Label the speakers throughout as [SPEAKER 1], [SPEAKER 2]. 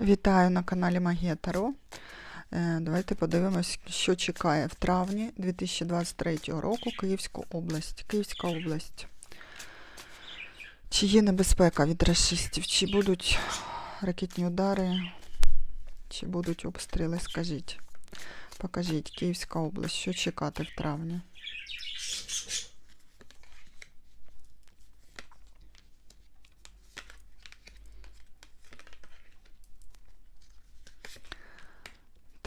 [SPEAKER 1] Вітаю на каналі Магія Таро. Е, Давайте подивимось, що чекає в травні 2023 року Київську область. Київська область. Чи є небезпека від расистів? Чи будуть ракетні удари? Чи будуть обстріли? Скажіть. Покажіть, Київська область, що чекати в травні?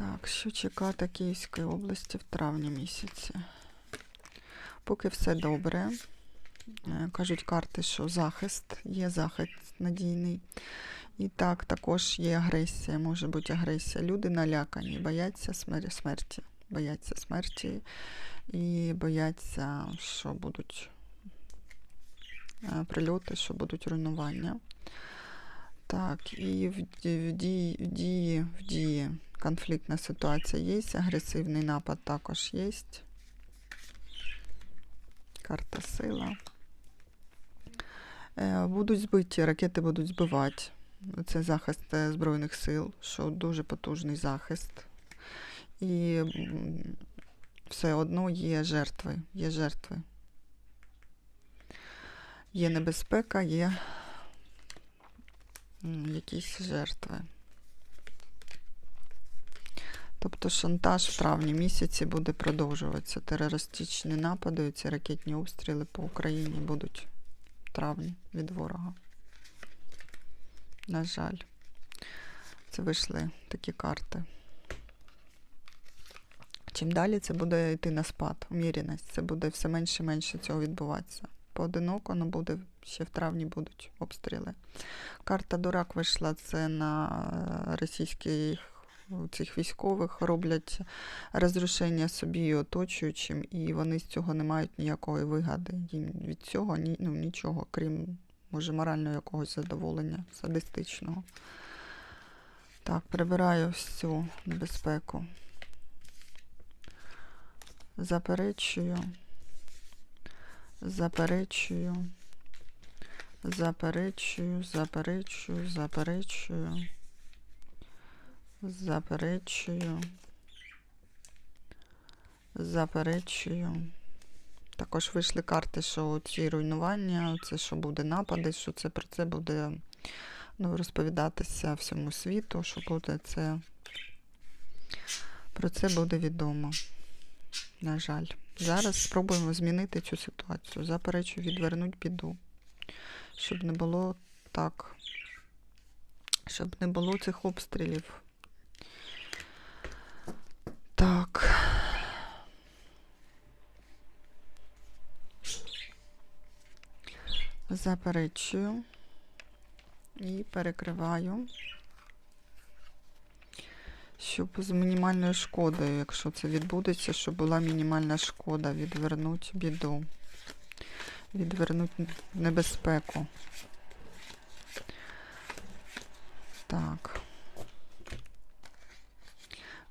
[SPEAKER 1] Так, що чекати Київської області в травні місяці? Поки все добре. Е, Кажуть карти, що захист, є захист надійний. І так, також є агресія, може бути агресія. Люди налякані, бояться смер- смерті. Бояться смерті і бояться, що будуть е, прильоти, що будуть руйнування. Так, і в дії, в дії, в дії конфліктна ситуація є, агресивний напад також є. Карта сила. Е, Будуть збиті, ракети будуть збивати. Це захист е, Збройних сил, що дуже потужний захист. І все одно є жертви. Є жертви. Є небезпека, є якісь жертви. Тобто шантаж в травні місяці буде продовжуватися. Терористичні напади, і ці ракетні обстріли по Україні будуть в травні від ворога. На жаль, це вийшли такі карти. Чим далі це буде йти на спад, уміреність, це буде все менше і менше цього відбуватися. Поодиноко, але буде ще в травні будуть обстріли. Карта Дурак вийшла це на е, російських цих військових роблять розрушення собі і оточуючим, і вони з цього не мають ніякої вигади. Їм від цього ні, ну, нічого, крім може морального якогось задоволення, садистичного. Так, прибираю всю небезпеку. Заперечую. Заперечую. Заперечую, заперечую, заперечую. Заперечую. Заперечую. Також вийшли карти, що ці руйнування, це що буде напади, що це про це буде ну, розповідатися всьому світу, що буде це. Про це буде відомо. На жаль. Зараз спробуємо змінити цю ситуацію. Заперечую, відвернуть біду. Щоб не було так. Щоб не було цих обстрілів. Так. Заперечую і перекриваю, щоб з мінімальною шкодою, якщо це відбудеться, щоб була мінімальна шкода, відвернуть біду, відвернуть небезпеку. Так.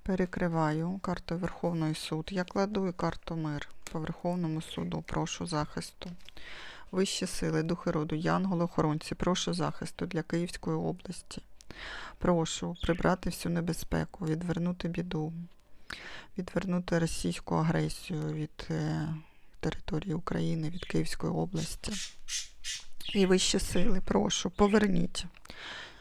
[SPEAKER 1] Перекриваю карту Верховний суд. Я кладу і карту мир по Верховному суду. Прошу захисту. Вищі сили, духи роду, янголи-охоронці, прошу захисту для Київської області. Прошу прибрати всю небезпеку, відвернути біду, відвернути російську агресію від е, території України, від Київської області. І вищі сили, прошу, поверніть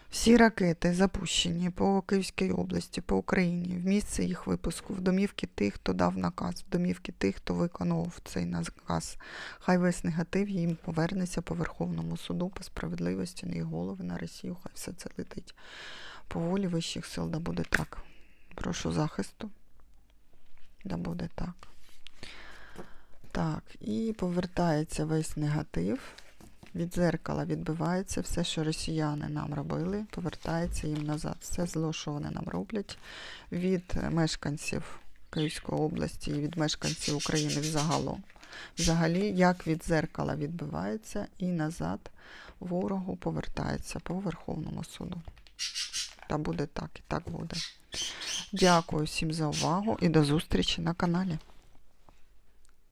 [SPEAKER 1] всі ракети запущені по Київській області, по Україні, в місце їх випуску, в домівки тих, хто дав наказ, в домівки тих, хто виконував цей наказ. Хай весь негатив їм повернеться по Верховному суду, по справедливості на їх голови, на Росію. Хай все це летить. По волі вищих сил, да буде так. Прошу захисту. Да буде так. Так, і повертається весь негатив. Від дзеркала відбивається все, що росіяни нам робили, повертається їм назад. Все зло, що вони нам роблять від мешканців Київської області і від мешканців України взагалом. Взагалі, як від дзеркала відбивається і назад ворогу повертається по Верховному суду. Та буде так, і так буде. Дякую всім за увагу і до зустрічі на каналі.